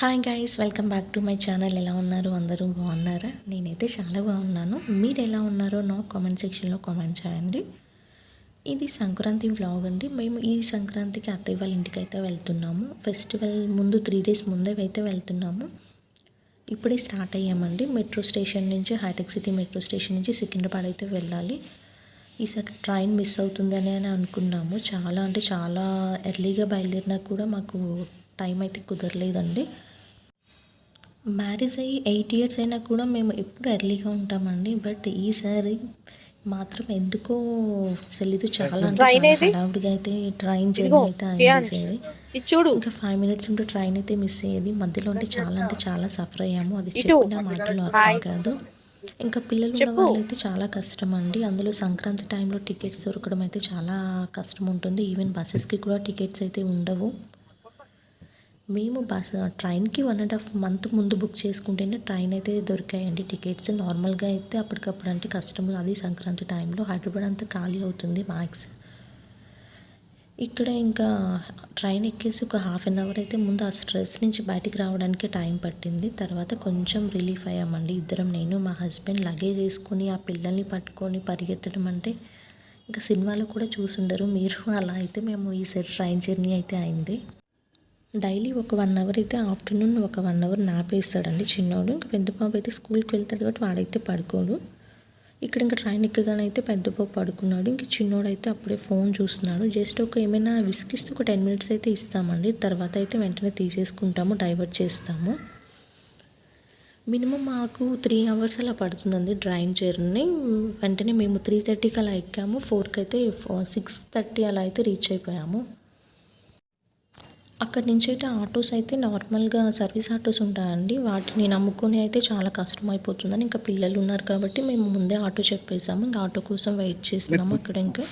Hi guys welcome back to my channel ఎలా ఉన్నారు? అందరూ బాగున్నారా? నేనైతే చాలా బాగున్నాను. మీరు ఎలా ఉన్నారో నా కామెంట్ సెక్షన్లో కామెంట్ చేయండి. ఇది సంక్రాంతి వ్లాగ్ అండి. మేము ఈ సంక్రాంతికి అత్తయ్య వాళ్ళ ఇంటికి అయితే వెళ్తున్నాము. ఫెస్టివల్ ముందు త్రీ డేస్ ముందే అయితే వెళ్తున్నాము. ఇప్పుడే స్టార్ట్ అయ్యామండి. మెట్రో స్టేషన్ నుంచి హైటెక్ సిటీ మెట్రో స్టేషన్ నుంచి సికింద్రాబాద్ అయితే వెళ్ళాలి. ఈసారి ట్రైన్ మిస్ అవుతుందని అని అనుకున్నాము. చాలా అంటే చాలా ఎర్లీగా బయలుదేరినా కూడా మాకు టైం అయితే కుదరలేదండి. మ్యారేజ్ అయ్యి ఎయిట్ ఇయర్స్ అయినా కూడా మేము ఎప్పుడు ఎర్లీగా ఉంటామండి. బట్ ఈసారి మాత్రం ఎందుకో తెలీదు. చాలా అంటే? హడావుడిగా అయితే ట్రైన్ జర్నీ అయితే చూడు. ఇంకా ఫైవ్ మినిట్స్ ఉంటే ట్రైన్ అయితే మిస్ అయ్యేది. మధ్యలో అంటే చాలా అంటే చాలా సఫర్ అయ్యాము. అది. చెప్పిన మాటలు అర్థం. కాదు. ఇంకా పిల్లలు ఉన్న. వాళ్ళైతే చాలా కష్టం అండి. అందులో సంక్రాంతి టైంలో టికెట్స్ దొరకడం అయితే చాలా కష్టం ఉంటుంది. ఈవెన్ బస్సెస్కి కూడా టికెట్స్ అయితే ఉండవు. మేము బస్ ట్రైన్కి వన్ అండ్ హాఫ్ మంత్ ముందు బుక్ చేసుకుంటేనే ట్రైన్ అయితే దొరికాయండి. టికెట్స్ నార్మల్గా అయితే అప్పటికప్పుడు అంటే కష్టం అది సంక్రాంతి టైంలో హైదరాబాద్ అంతా ఖాళీ అవుతుంది మ్యాక్స్ ఇక్కడ ఇంకా ట్రైన్ ఎక్కేసి ఒక హాఫ్ అన్ అవర్ అయితే ముందు ఆ స్ట్రెస్ నుంచి బయటికి రావడానికి టైం పట్టింది. తర్వాత కొంచెం రిలీఫ్ అయ్యామండి. ఇద్దరం నేను మా హస్బెండ్ లగేజ్ వేసుకొని ఆ పిల్లల్ని పట్టుకొని పరిగెత్తడం అంటే ఇంకా సినిమాలో కూడా చూసుండరు. మీరు అలా అయితే మేము ఈసారి ట్రైన్ జర్నీ అయితే అయింది. డైలీ ఒక వన్ అవర్ అయితే ఆఫ్టర్నూన్ ఒక వన్ అవర్ నాపేస్తాడండి చిన్నోడు. ఇంకా పెద్ద బాబు అయితే స్కూల్కి వెళ్తాడు కాబట్టి వాడైతే పడుకోడు. ఇక్కడ ఇంకా ట్రైన్ ఎక్కగానైతే పెద్ద బాబు పడుకున్నాడు. ఇంక చిన్నోడు అయితే అప్పుడే ఫోన్ చూస్తున్నాడు. జస్ట్ ఒక ఏమైనా విసికిస్తే ఒక టెన్ మినిట్స్ అయితే ఇస్తామండి. తర్వాత అయితే వెంటనే తీసేసుకుంటాము డైవర్ట్ చేస్తాము. మినిమం మాకు త్రీ అవర్స్ అలా పడుతుందండి డ్రాయింగ్ జర్నీ. వెంటనే మేము త్రీ థర్టీకి అలా ఎక్కాము. ఫోర్కి అయితే సిక్స్ థర్టీ అలా అయితే రీచ్ అయిపోయాము. అక్కడి నుంచి అయితే ఆటోస్ అయితే నార్మల్గా సర్వీస్ ఆటోస్ ఉంటాయండి. వాటిని నమ్ముకొని అయితే చాలా కష్టం అయిపోతుందని ఇంకా పిల్లలు ఉన్నారు కాబట్టి మేము ముందే ఆటో చెప్పేసాము. ఇంకా ఆటో కోసం వెయిట్ చేస్తున్నాము అక్కడ ఇంకా.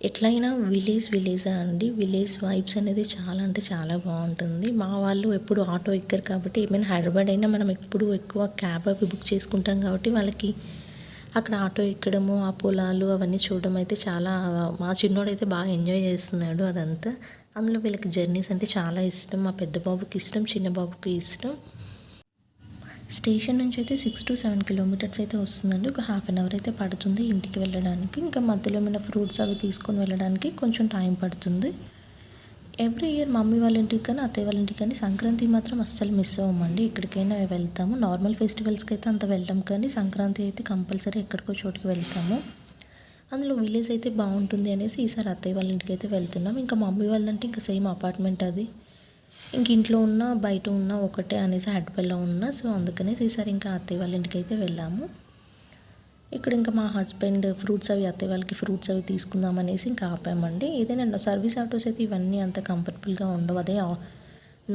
ఎట్లయినా విలేజ్ విలేజా అండి. విలేజ్ వైబ్స్ అనేది చాలా అంటే చాలా బాగుంటుంది. మా వాళ్ళు ఎప్పుడు ఆటో ఎక్కరు కాబట్టి ఏమైనా హైదరాబాద్ అయినా మనం ఎప్పుడు ఎక్కువ క్యాబ్ అవి బుక్ చేసుకుంటాం కాబట్టి వాళ్ళకి అక్కడ ఆటో ఎక్కడము ఆ పొలాలు అవన్నీ చూడడం అయితే చాలా మా చిన్నోడైతే బాగా ఎంజాయ్ చేస్తున్నాడు అదంతా. అందులో వీళ్ళకి జర్నీస్ అంటే చాలా ఇష్టం. మా పెద్ద బాబుకి ఇష్టం చిన్న బాబుకి ఇష్టం. స్టేషన్ నుంచి అయితే సిక్స్ టు సెవెన్ కిలోమీటర్స్ అయితే వస్తుందండి. ఒక హాఫ్ అన్ అవర్ అయితే పడుతుంది ఇంటికి వెళ్ళడానికి. ఇంకా మధ్యలో ఏమైనా ఫ్రూట్స్ అవి తీసుకొని వెళ్ళడానికి కొంచెం టైం పడుతుంది. ఎవ్రీ ఇయర్ మమ్మీ వాళ్ళ ఇంటికి కానీ అత్తయ్య వాళ్ళ ఇంటికి కానీ సంక్రాంతి మాత్రం అస్సలు మిస్ అవ్వమండి. ఎక్కడికైనా వెళ్తాము. నార్మల్ ఫెస్టివల్స్కి అయితే అంత వెళ్ళాం కానీ సంక్రాంతి అయితే కంపల్సరీ ఎక్కడికో చోటుకి వెళ్తాము. అందులో విలేజ్ అయితే బాగుంటుంది అనేసి ఈసారి అత్తయ్య వాళ్ళ ఇంటికి అయితే వెళ్తున్నాం. ఇంకా మమ్మీ వాళ్ళంటే ఇంకా సేమ్ అపార్ట్మెంట్ అది. ఇంక ఇంట్లో ఉన్న బయట ఉన్న ఒకటే అనేసి హైదరాబాద్లో ఉన్న. సో అందుకనేసి ఈసారి ఇంకా అత్తయ్య వాళ్ళ ఇంటికి అయితే వెళ్ళాము. ఇక్కడ ఇంకా మా హస్బెండ్ ఫ్రూట్స్ అవి అత్తయ్య వాళ్ళకి ఫ్రూట్స్ అవి తీసుకుందాం అనేసి ఇంకా ఆపామండి. ఏదైనా సర్వీస్ ఆటోస్ అయితే ఇవన్నీ అంత కంఫర్టబుల్గా ఉండవు. అదే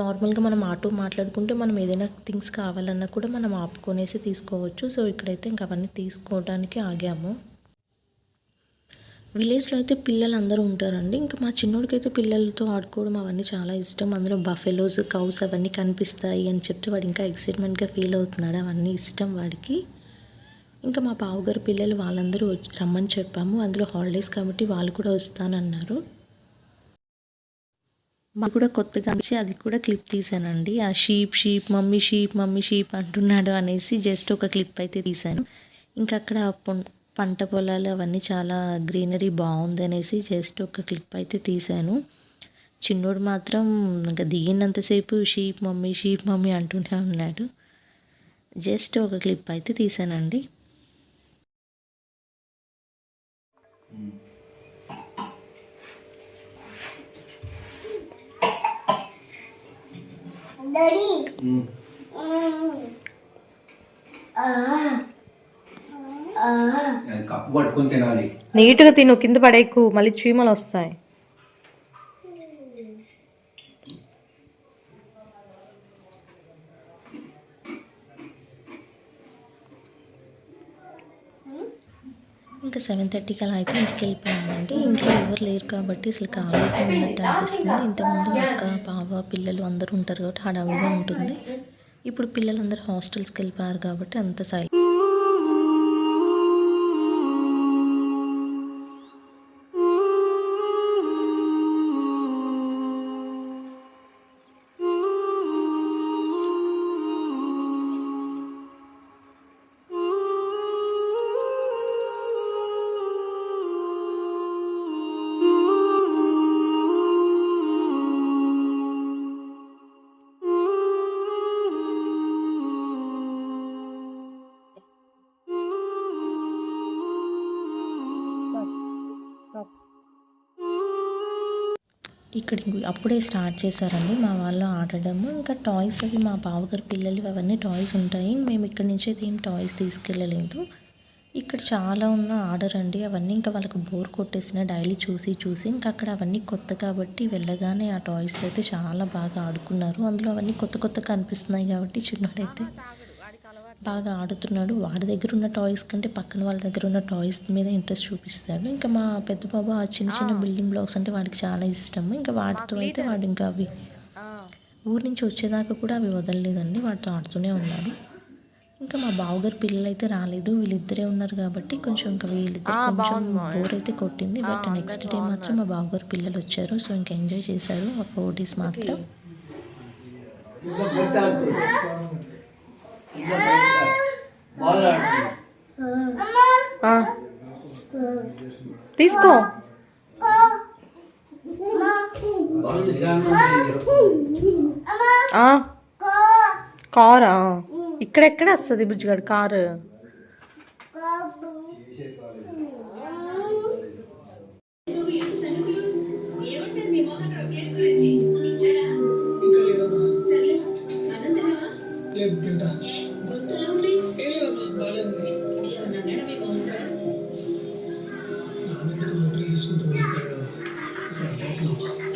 నార్మల్గా మనం ఆటో మాట్లాడుకుంటే మనం ఏదైనా థింగ్స్ కావాలన్నా కూడా మనం ఆపుకొనేసి తీసుకోవచ్చు. సో ఇక్కడైతే ఇంకా అవన్నీ తీసుకోవడానికి ఆగాము. విలేజ్లో అయితే పిల్లలు అందరూ ఉంటారండి. ఇంకా మా చిన్నోడికి అయితే పిల్లలతో ఆడుకోవడం అవన్నీ చాలా ఇష్టం. అందులో బఫెలోస్ కౌస్ అవన్నీ కనిపిస్తాయి అని చెప్తే వాడు ఇంకా ఎక్సైట్మెంట్గా ఫీల్ అవుతున్నాడు. అవన్నీ ఇష్టం వాడికి. ఇంకా మా బావగారు పిల్లలు వాళ్ళందరూ రమ్మని చెప్పాము. అందులో హాలిడేస్ కాబట్టి వాళ్ళు కూడా వస్తానన్నారు. మా కూడా కొత్తగా వచ్చి అది కూడా క్లిప్ తీసానండి ఆ sheep sheep mummy sheep mummy sheep అంటున్నాడు అనేసి జస్ట్ ఒక క్లిప్ అయితే తీశాను. ఇంకా అక్కడ పొం- పంట పొలాలు అవన్నీ చాలా గ్రీనరీ బాగుంది అనేసి జస్ట్ ఒక క్లిప్ అయితే తీశాను. చిన్నోడు మాత్రం ఇంకా దిగినంతసేపు షీప్ మమ్మీ షీప్ మమ్మీ అంటూనే ఉన్నాడు. జస్ట్ ఒక క్లిప్ అయితే తీసానండి అది కప్పు పట్టుకొని తినాలి. నీట్గా తిను కింద పడేకు మళ్ళీ చీమలు వస్తాయి. ఇంకా సెవెన్ థర్టీకి అలా అయితే ఇంటికి వెళ్ళిపోయామండి. ఇంట్లో ఎవరు లేరు కాబట్టి అసలు ఖాళీగా ఉన్నట్టు అనిపిస్తుంది. ఇంతకుముందు అక్క బావ పిల్లలు అందరూ ఉంటారు కాబట్టి హడావుడిగా ఉంటుంది. ఇప్పుడు పిల్లలందరూ హాస్టల్స్కి వెళ్ళిపోయారు కాబట్టి అంత సైలెంట్ ఇక్కడ అప్పుడే స్టార్ట్ చేశారండి మా వాళ్ళు ఆడడము. ఇంకా టాయ్స్ అవి మా బావగారి పిల్లలు అవన్నీ టాయ్స్ ఉంటాయి. మేము ఇక్కడ నుంచి అయితే ఏం టాయ్స్ తీసుకెళ్ళలేదు. ఇక్కడ చాలా ఉన్న ఆర్డర్ అండి. అవన్నీ ఇంకా వాళ్ళకి బోర్ కొట్టేసిన డైలీ చూసి చూసి ఇంకా అక్కడ అవన్నీ కొత్త కాబట్టి వెళ్ళగానే ఆ టాయ్స్ అయితే చాలా బాగా ఆడుకున్నారు. అందులో అవన్నీ కొత్త కొత్త కనిపిస్తున్నాయి కాబట్టి చిన్నోడైతే బాగా ఆడుతున్నాడు. వాడి దగ్గర ఉన్న టాయ్స్ కంటే పక్కన వాళ్ళ దగ్గర ఉన్న టాయ్స్ మీద ఇంట్రెస్ట్ చూపిస్తాడు. ఇంకా మా పెద్ద బాబు ఆ చిన్న చిన్న బిల్డింగ్ బ్లాక్స్ అంటే వాడికి చాలా ఇష్టం ఇంకా వాటితో అయితే వాడు ఇంకా అవి ఊరి నుంచి వచ్చేదాకా కూడా అవి వదలలేదండి. వాటితో ఆడుతూనే ఉన్నాడు. ఇంకా మా బావగారు పిల్లలు అయితే రాలేదు. వీళ్ళిద్దరే ఉన్నారు కాబట్టి కొంచెం ఇంకా వీళ్ళిద్దరు కొంచెం బోర్ అయితే కొట్టింది. బట్ నెక్స్ట్ డే మాత్రం మా బావగారు పిల్లలు వచ్చారు. సో ఇంకా ఎంజాయ్ చేశారు ఆ ఫోర్ డేస్ మాత్రం. తీసుకో. కారా? ఇక్కడెక్కడ వస్తుంది బుజ్జిగాడు కారు?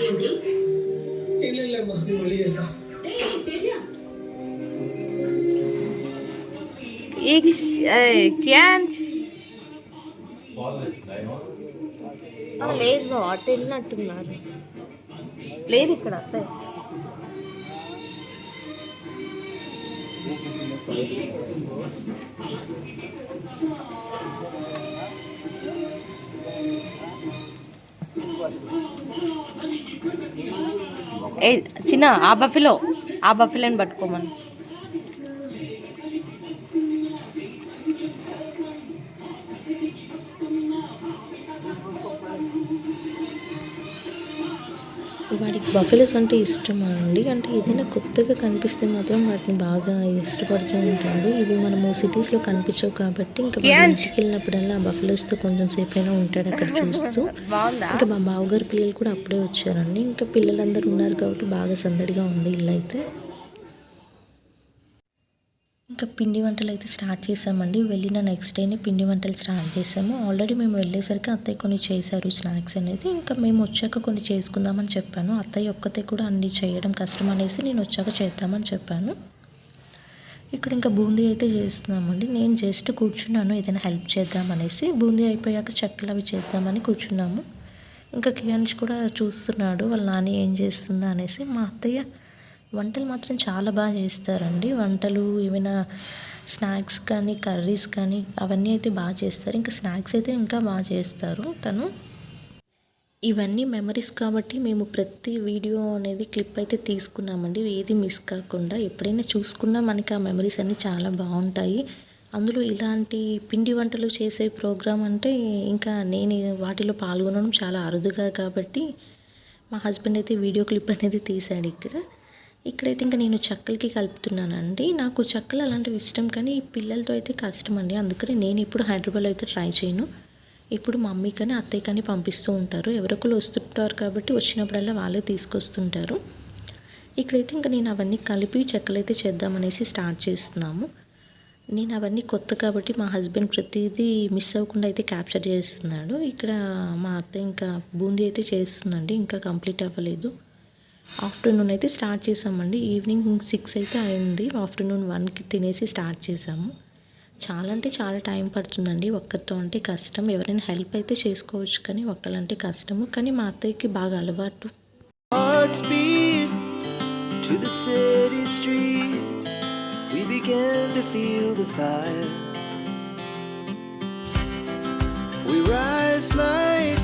ఏంటి? ఏం లేదమ్మా నేను మళ్ళీ చేస్తా. ఏయ్, తేజ? లేదు అటు వెళ్ళినట్టున్నారు. లేదు ఇక్కడ అత్తయ్య. ఏ చిన్న ఆ బఫిలో ఆ బఫిలోని పట్టుకోమని. బఫెలోస్ అంటే ఇష్టం అండి? అంటే ఏదైనా కొత్తగా కనిపిస్తే మాత్రం వాటిని బాగా ఇష్టపడుతూ ఉంటాడు ఇవి మనము సిటీస్లో కనిపించవు కాబట్టి ఇంకా ఇంటికి వెళ్ళినప్పుడల్లా ఆ బఫెలోస్తో కొంచెం సేపు అయినా ఉంటాడు అక్కడ చూస్తూ. ఇంకా మా బావగారి పిల్లలు కూడా అప్పుడే వచ్చారండి. ఇంకా పిల్లలందరూ ఉన్నారు కాబట్టి బాగా సందడిగా ఉంది ఇల్లు అయితే. ఇంకా పిండి వంటలు అయితే స్టార్ట్ చేసామండి. వెళ్ళిన నెక్స్ట్ డేనే పిండి వంటలు స్టార్ట్ చేసాము. ఆల్రెడీ మేము వెళ్ళేసరికి అత్తయ్య కొన్ని చేశారు స్నాక్స్ అనేది. ఇంకా మేము వచ్చాక కొన్ని చేసుకుందామని చెప్పాను. అత్తయ్య ఒక్కతే కూడా అన్ని చేయడం కష్టం అనేసి నేను వచ్చాక చేద్దామని చెప్పాను. ఇక్కడ ఇంకా బూందీ అయితే చేస్తున్నామండి. నేను జస్ట్ కూర్చున్నాను. ఏదైనా హెల్ప్ చేద్దామనేసి బూందీ అయిపోయాక చెక్కలు అవి చేద్దామని కూర్చున్నాము. ఇంకా కియాన్స్ కూడా చూస్తున్నాడు. వాళ్ళ నాని ఏం చేస్తుందా అనేసి. మా అత్తయ్య వంటలు మాత్రం చాలా బాగా చేస్తారండి. వంటలు ఏమైనా స్నాక్స్ కానీ కర్రీస్ కానీ అవన్నీ అయితే బాగా చేస్తారు. ఇంకా స్నాక్స్ అయితే ఇంకా బాగా చేస్తారు తను. ఇవన్నీ మెమరీస్ కాబట్టి మేము ప్రతి వీడియో అనేది క్లిప్ అయితే తీసుకున్నామండి. ఏది మిస్ కాకుండా ఎప్పుడైనా చూసుకున్నా మనకి ఆ మెమరీస్ అన్నీ చాలా బాగుంటాయి. అందులో ఇలాంటి పిండి వంటలు చేసే ప్రోగ్రాం అంటే ఇంకా నేను వాటిలో పాల్గొనడం చాలా అరుదుగా కాబట్టి మా హస్బెండ్ అయితే వీడియో క్లిప్ అనేది తీశాడు ఇక్కడ. ఇక్కడైతే ఇంకా నేను చెక్కలకి కలుపుతున్నానండి. నాకు చెక్కలు అలాంటివి ఇష్టం కానీ ఈ పిల్లలతో అయితే కష్టం అండి అందుకని నేను ఇప్పుడు హైదరాబాద్లో అయితే ట్రై చేయను. ఇప్పుడు మమ్మీ కానీ అత్తయ్య కానీ పంపిస్తూ ఉంటారు. ఎవరొకరు వస్తుంటారు కాబట్టి వచ్చినప్పుడల్లా వాళ్ళే తీసుకొస్తుంటారు. ఇక్కడైతే ఇంకా నేను అవన్నీ కలిపి చెక్కలు అయితే చేద్దామనేసి స్టార్ట్ చేస్తున్నాము. నేను అవన్నీ కొత్త కాబట్టి మా హస్బెండ్ ప్రతిదీ మిస్ అవ్వకుండా అయితే క్యాప్చర్ చేస్తున్నాడు. ఇక్కడ మా అత్త ఇంకా బూందీ అయితే చేస్తుందండి. ఇంకా కంప్లీట్ అవ్వలేదు. ఆఫ్టర్నూన్ అయితే స్టార్ట్ చేసామండి. ఈవినింగ్ సిక్స్ అయితే అయింది. ఆఫ్టర్నూన్ వన్కి తినేసి స్టార్ట్ చేసాము. చాలా అంటే చాలా టైం పడుతుందండి. ఒక్కరితో అంటే కష్టం. ఎవరైనా హెల్ప్ అయితే చేసుకోవచ్చు కానీ ఒక్కలంటే కష్టము. కానీ మా అత్తయ్యకి బాగా అలవాటు. We rise like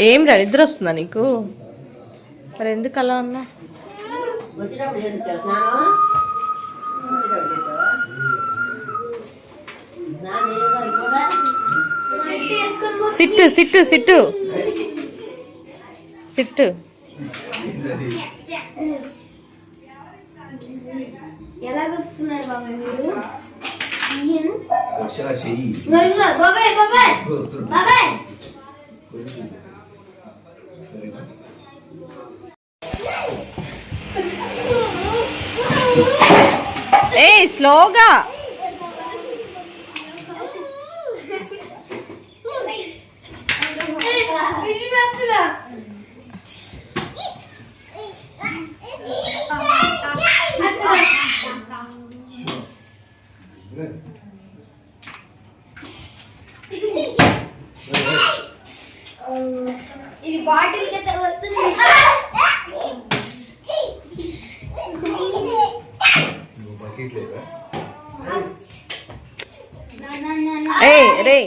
ఏం రా నిద్ర వస్తుందా నీకు? మరి ఎందుకు అలా అన్నా సిట్టు సిట్టు సిట్టు. సిట్టు. ఎలా గుర్తున్నాడు బాబాయ్ మీరు బాబాయ్ బాబాయ్. బాబాయ్. ఏ స్లోగా విడిపెట్టుదా ఇది బాటిల్కి వస్తుంది నువ్వు బకెట్ లేదా ఏ రే.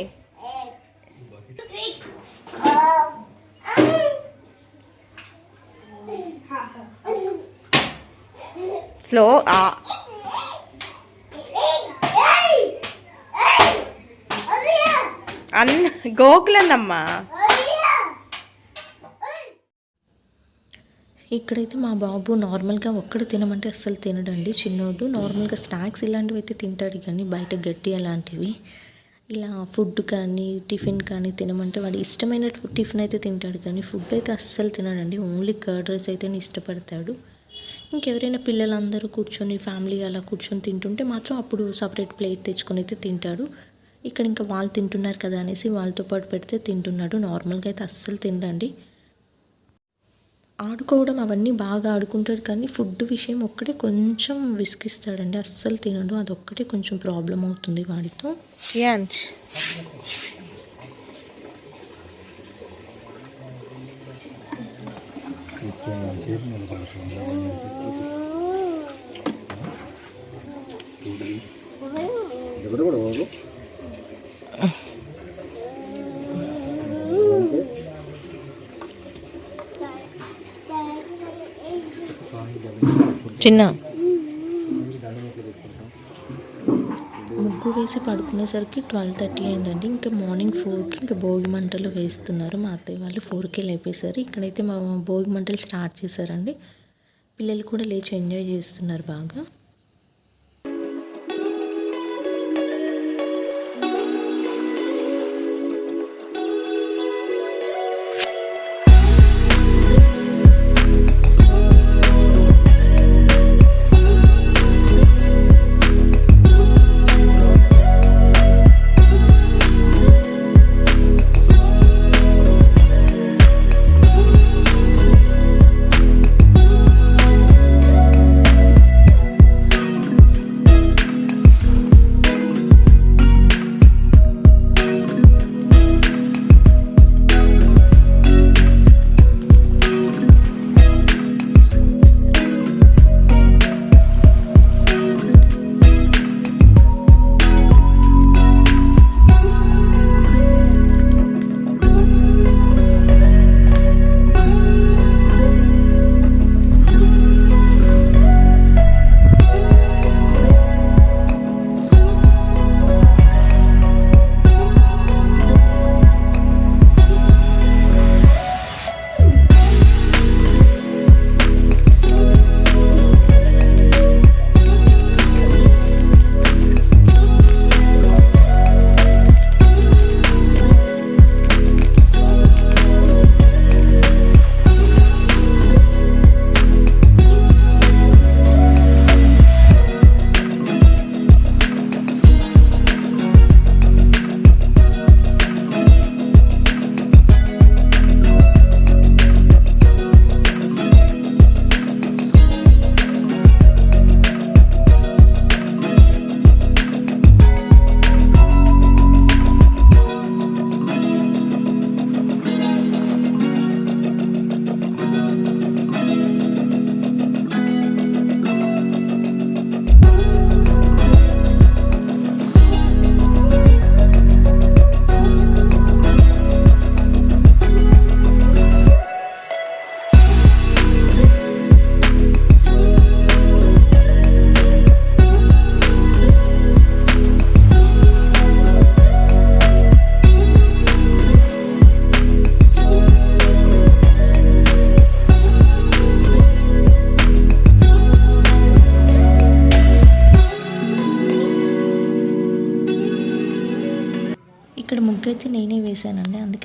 స్లో ఆ. అన్న గోకులందమ్మా. ఇక్కడైతే మా బాబు నార్మల్గా ఒక్కడు తినమంటే అస్సలు తినడండి. చిన్నోడు నార్మల్గా స్నాక్స్ ఇలాంటివి అయితే తింటాడు కానీ బయట గట్టి అలాంటివి. ఇలా ఫుడ్ కానీ టిఫిన్ కానీ తినమంటే వాడు ఇష్టమైన టిఫిన్ అయితే తింటాడు. కానీ ఫుడ్ అయితే అస్సలు తినడండి. ఓన్లీ కర్డ్ రైస్ అయితేనే ఇష్టపడతాడు. ఇంకెవరైనా పిల్లలందరూ కూర్చొని ఫ్యామిలీ అలా కూర్చొని తింటుంటే మాత్రం అప్పుడు సపరేట్ ప్లేట్ తెచ్చుకొని అయితే తింటాడు. ఇక్కడ ఇంకా వాళ్ళు తింటున్నారు కదా అనేసి వాళ్ళతో పాటు పెడితే తింటున్నాడు. నార్మల్గా అయితే అస్సలు తినడండి. ఆడుకోవడం అవన్నీ బాగా ఆడుకుంటాడు కానీ ఫుడ్ విషయం ఒక్కటే కొంచెం విసిగిస్తాడండి అస్సలు తినడు. అదొక్కటే కొంచెం ప్రాబ్లం అవుతుంది వాడితో. యాంష్ చిన్న. ముగ్గు వేసి పడుకునేసరికి ట్వెల్వ్ థర్టీ అయిందండి. ఇంకా మార్నింగ్ ఫోర్కి ఇంకా భోగి మంటలు వేస్తున్నారు. మా అత్తయ్య వాళ్ళు ఫోర్కే లేపేశారు. ఇక్కడైతే మా భోగి మంటలు స్టార్ట్ చేశారండి. పిల్లలు కూడా లేచి ఎంజాయ్ చేస్తున్నారు బాగా.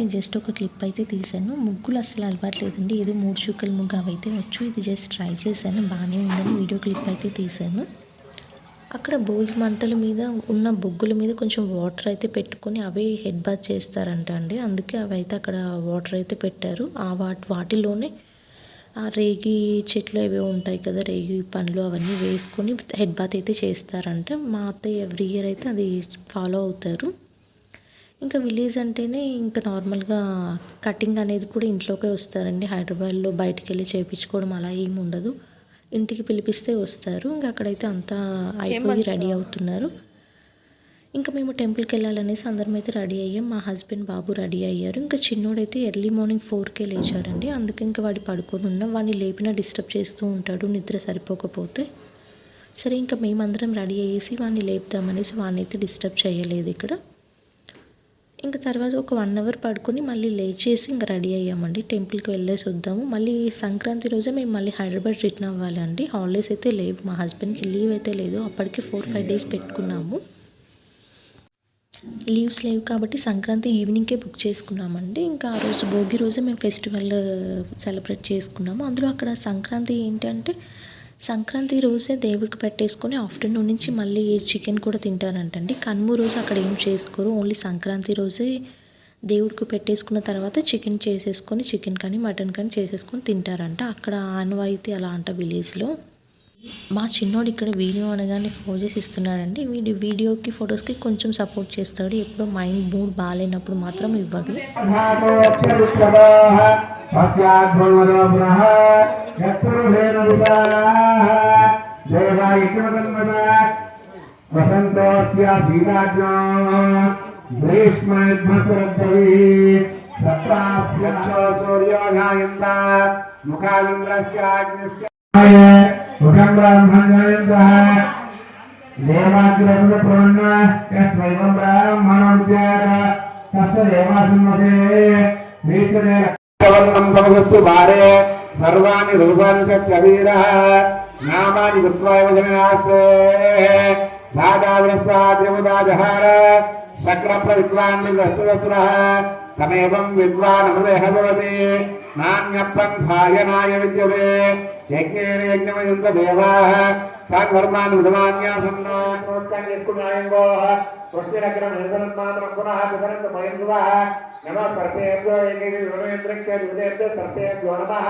నేను జస్ట్ ఒక క్లిప్ అయితే తీశాను. ముగ్గులు అస్సలు అలవాట్లేదండి. ఏదో మూడు చుక్కల ముగ్గు అవైతే వచ్చు. ఇది జస్ట్ ట్రై చేశాను. బాగానే ఉందని వీడియో క్లిప్ అయితే తీశాను. అక్కడ భోగి మంటల మీద ఉన్న బొగ్గుల మీద కొంచెం వాటర్ అయితే పెట్టుకొని అవే హెడ్ బాత్ చేస్తారంట అండి. అందుకే అవి అయితే అక్కడ వాటర్ అయితే పెట్టారు. ఆ వాటి వాటిలోనే ఆ రేగి చెట్లు ఏవో ఉంటాయి కదా రేగి పండ్లు అవన్నీ వేసుకొని హెడ్ బాత్ అయితే చేస్తారంట. మా అత్తయ్య ఎవ్రీ ఇయర్ అయితే అది ఫాలో అవుతారు. ఇంకా విలేజ్ అంటేనే ఇంకా నార్మల్గా కటింగ్ అనేది కూడా ఇంట్లోకే వస్తారండి. హైదరాబాద్లో బయటికి వెళ్ళి చేయించుకోవడం అలా ఏమి ఉండదు. ఇంటికి పిలిపిస్తే వస్తారు. ఇంకా అక్కడైతే అంతా అయిపోయి రెడీ అవుతున్నారు. ఇంకా మేము టెంపుల్కి వెళ్ళాలనేసి అందరం అయితే రెడీ అయ్యాం. మా హస్బెండ్ బాబు రెడీ అయ్యారు. ఇంకా చిన్నోడైతే ఎర్లీ మార్నింగ్ ఫోర్కే లేచాడండి. అందుకే ఇంకా వాడి పడుకొని ఉన్నాం. వాడిని లేపినా డిస్టర్బ్ చేస్తూ ఉంటాడు. నిద్ర సరిపోకపోతే. సరే ఇంకా మేమందరం రెడీ అయ్యేసి వాడిని లేపుదామనేసి వాడిని అయితే డిస్టర్బ్ చేయలేదు ఇక్కడ. ఇంకా తర్వాత ఒక వన్ అవర్ పడుకొని మళ్ళీ లేచేసి ఇంకా రెడీ అయ్యామండి. టెంపుల్కి వెళ్ళేసి వద్దాము. మళ్ళీ సంక్రాంతి రోజే మేము మళ్ళీ హైదరాబాద్ రిటర్న్ అవ్వాలండి. హాలిడేస్ అయితే లేవు. మా హస్బెండ్కి లీవ్ అయితే లేదు. అప్పటికే ఫోర్ ఫైవ్ డేస్ పెట్టుకున్నాము. లీవ్స్ లేవు కాబట్టి సంక్రాంతి ఈవినింగ్కే బుక్ చేసుకున్నామండి. ఇంకా ఆ రోజు భోగి రోజే మేము ఫెస్టివల్ సెలబ్రేట్ uh, చేసుకున్నాము. అందులో అక్కడ సంక్రాంతి ఏంటంటే సంక్రాంతి రోజే దేవుడికి పెట్టేసుకొని ఆఫ్టర్నూన్ నుంచి మళ్ళీ చికెన్ కూడా తింటారంటండి కనుమ రోజు అక్కడ ఏం చేసుకోరు. ఓన్లీ సంక్రాంతి రోజే దేవుడికి పెట్టేసుకున్న తర్వాత చికెన్ చేసేసుకొని చికెన్ కానీ మటన్ కానీ చేసేసుకొని తింటారంట. అక్కడ ఆనవాయితీ అలా అంట విలేజ్లో. మా చిన్నోడు ఇక్కడ వీడియో అనగానే ఫోన్ చేసి ఇస్తున్నాడండి. వీడి వీడియోకి ఫొటోస్కి కొంచెం సపోర్ట్ చేస్తాడు. ఎప్పుడు మైండ్ మూడ్ బాగాలేనప్పుడు మాత్రం ఇవ్వడు. వసంతోస్య శీలాజ్ఞో గ్రీష్మద్భస్రద్ధవి సత్రాస్యో సూర్యోగాయంత ముఖాలింద్రస్యాగ్నిస్య ముఖం బ్రాహ్మణ్యంత దేవాగ్రహ ప్రోణ యస్మైవ బ్రాహ్మణం త్యాగ తస్య దేవాసింహసే వీచరే వర్ణం సమస్తు భారే సర్వాణి రూపాన్ని సత్యవీరः నామాని కృత్వైవ జనాస్తే శక్రప్ర విద్వాన్ దస్తదస్రः తమేవం విద్వాన్ హృదయ భవతి నాణ్యపంథాయనాయ విద్యతే యజ్ఞేన యజ్ఞమయంత దేవాः తాన్వర్మాన్ విధమాన్యాసన్న నమస్కారం చేసుకున్నాయంగో వృష్టిరగ్రం నిర్మలమాత్రం పునః వివరంత మయందువः నమ సర్పేభ్యో యజ్ఞేన వివరేంద్రక్ష వివేభ్యో సర్పేభ్యో నమః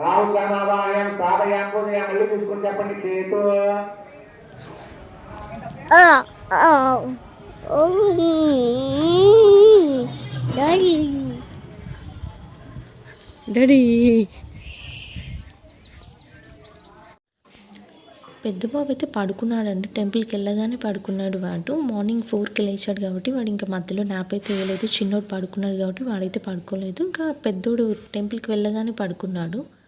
రాహుల్గామావాయం సాధయాం పూజయాం మళ్ళీ చూసుకుని చెప్పండి చేతు డాడీ పెద్ద బాబు అయితే పడుకున్నాడండి. టెంపుల్కి వెళ్ళగానే పడుకున్నాడు వాడు. మార్నింగ్ ఫోర్కి లేచాడు కాబట్టి వాడు ఇంకా మధ్యలో నాప్ అయితే వేయలేదు. చిన్నోడు పడుకున్నాడు కాబట్టి వాడైతే పడుకోలేదు. ఇంకా పెద్దోడు టెంపుల్కి వెళ్ళగానే పడుకున్నాడు.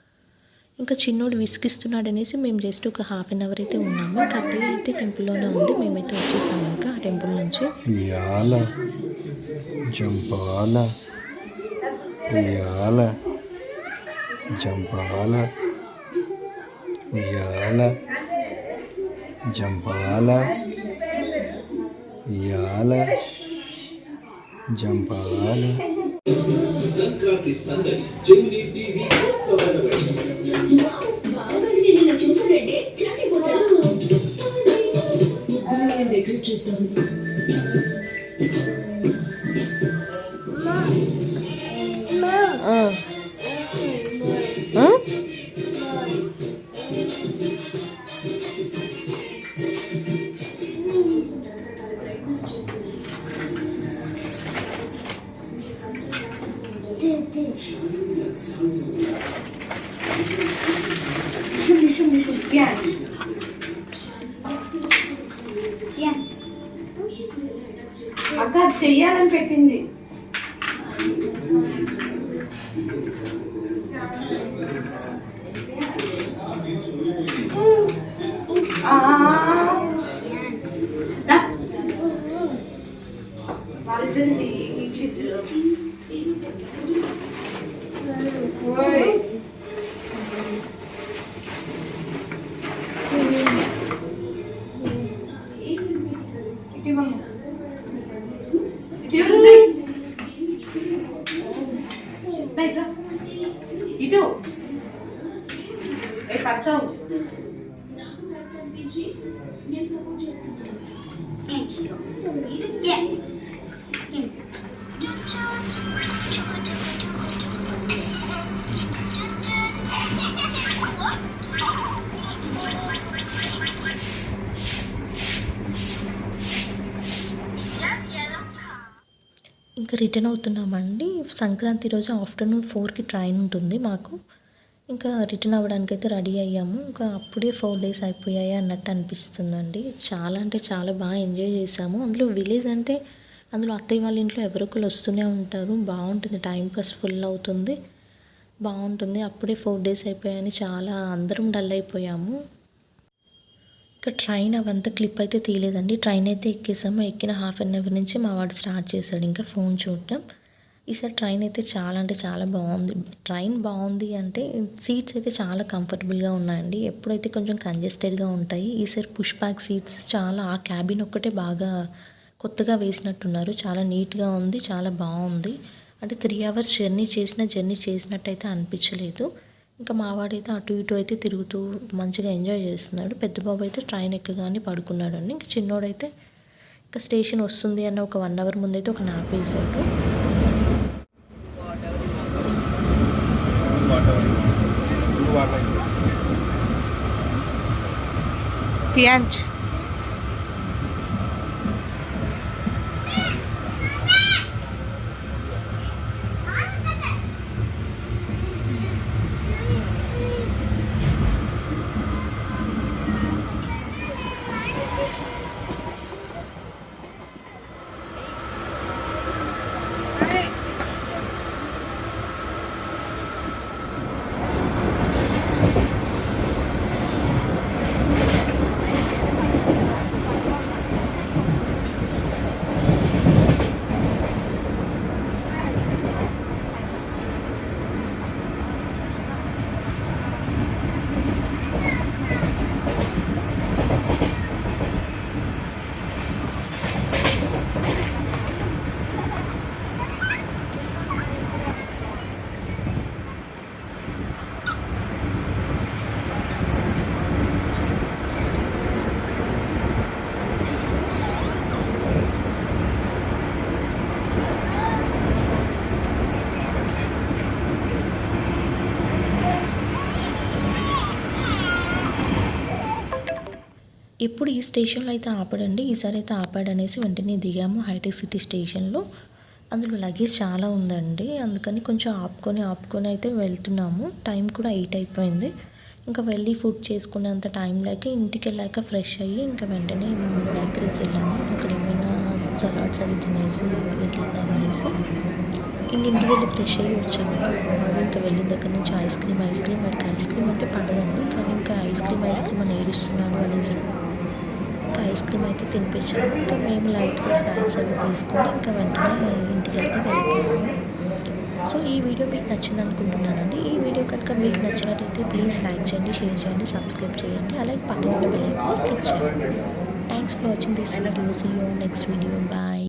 ఇంకా చిన్నోడు విసిగిస్తున్నాడు అనేసి మేము జస్ట్ ఒక హాఫ్ అన్ అవర్ అయితే ఉన్నాము. ఇంకా అత్తయ్య అయితే టెంపుల్లోనే ఉంది. మేమైతే వచ్చేసాము ఇంకా ఆ టెంపుల్ నుంచి. ఉయ్యాల జంపాల ఉయ్యాల జంపాల ఉయ్యాల జంపాల ఉయ్యాల జంపాల. రిటర్న్ అవుతున్నామండి. సంక్రాంతి రోజు ఆఫ్టర్నూన్ ఫోర్కి ట్రైన్ ఉంటుంది మాకు. ఇంకా రిటర్న్ అవ్వడానికి అయితే రెడీ అయ్యాము. ఇంకా అప్పుడే ఫోర్ డేస్ అయిపోయాయి అన్నట్టు అనిపిస్తుందండి. చాలా అంటే చాలా బాగా ఎంజాయ్ చేసాము అందులో విలేజ్ అంటే అందులో అత్తయ్య వాళ్ళ ఇంట్లో ఎవరొకరు వస్తూనే ఉంటారు. బాగుంటుంది. టైం పాస్ ఫుల్ అవుతుంది. బాగుంటుంది. అప్పుడే ఫోర్ డేస్ అయిపోయాయని చాలా అందరం డల్ అయిపోయాము. ఇంకా ట్రైన్ అవంతా క్లిప్ అయితే తీయలేదండి. ట్రైన్ అయితే ఎక్కేసాము. ఎక్కిన హాఫ్ అన్ అవర్ నుంచి మా వాడు స్టార్ట్ చేశాడు. ఇంకా ఫోన్ చూడటం. ఈసారి ట్రైన్ అయితే చాలా అంటే చాలా బాగుంది. ట్రైన్ బాగుంది అంటే సీట్స్ అయితే చాలా కంఫర్టబుల్గా ఉన్నాయండి. ఎప్పుడైతే కొంచెం కంజెస్టెడ్గా ఉంటాయి ఈసారి పుష్ బ్యాక్ సీట్స్ చాలా ఆ క్యాబిన్ ఒక్కటే బాగా కొత్తగా వేసినట్టున్నారు. చాలా నీట్గా ఉంది చాలా బాగుంది. అంటే త్రీ అవర్స్ జర్నీ చేసిన జర్నీ చేసినట్టయితే అనిపించలేదు. ఇంకా మావాడైతే అటు ఇటు అయితే తిరుగుతూ మంచిగా ఎంజాయ్ చేస్తున్నాడు. పెద్ద బాబు అయితే ట్రైన్ ఎక్కగానే పడుకున్నాడండి. ఇంకా చిన్నోడైతే ఇంకా స్టేషన్ వస్తుంది అన్న ఒక వన్ అవర్ ముందైతే ఒక నాప్ వేసాడు. ఇప్పుడు ఈ స్టేషన్లో అయితే ఆపడండి. ఈసారి అయితే ఆపాడనేసి వెంటనే దిగాము. హైటెక్ సిటీ స్టేషన్లో. అందులో లగేజ్ చాలా ఉందండి. అందుకని కొంచెం ఆపుకొని ఆపుకొని అయితే వెళ్తున్నాము. టైం కూడా ఎయిట్ అయిపోయింది. ఇంకా వెళ్ళి ఫుడ్ చేసుకునేంత టైం లేక ఇంటికి వెళ్ళాక ఫ్రెష్ అయ్యి ఇంకా వెంటనే బేకరీకి వెళ్ళాము. అక్కడ ఏమైనా సలాడ్స్ అవి తినేసి వెళ్దాం ఇంక ఇంటికి వెళ్ళి ఫ్రెష్ అయ్యి వచ్చాము. ఇంకా వెళ్ళిన దగ్గర నుంచి ఐస్ క్రీమ్ ఐస్ క్రీమ్ వాడికి ఐస్ క్రీమ్ అంటే పడదండి. కానీ ఇంకా ఐస్ క్రీమ్ ఐస్ క్రీమ్ అని ఏడుస్తున్నాను అనేసి ఐస్ క్రీమ్ అయితే తినిపించాము ఇంకా మేము లైట్గా స్నాక్స్ అవి తీసుకొని ఇంకా వెంటనే ఇంటికి అయితే వెళ్తున్నాము సో ఈ వీడియో మీకు నచ్చింది అనుకుంటున్నానండి. ఈ వీడియో కనుక మీకు నచ్చినట్టయితే ప్లీజ్ లైక్ చేయండి షేర్ చేయండి సబ్స్క్రైబ్ చేయండి. అలాగే పక్కన ఉన్న బెల్ ఐకాన్ క్లిక్ చేయండి. Thanks for watching this video see you next video bye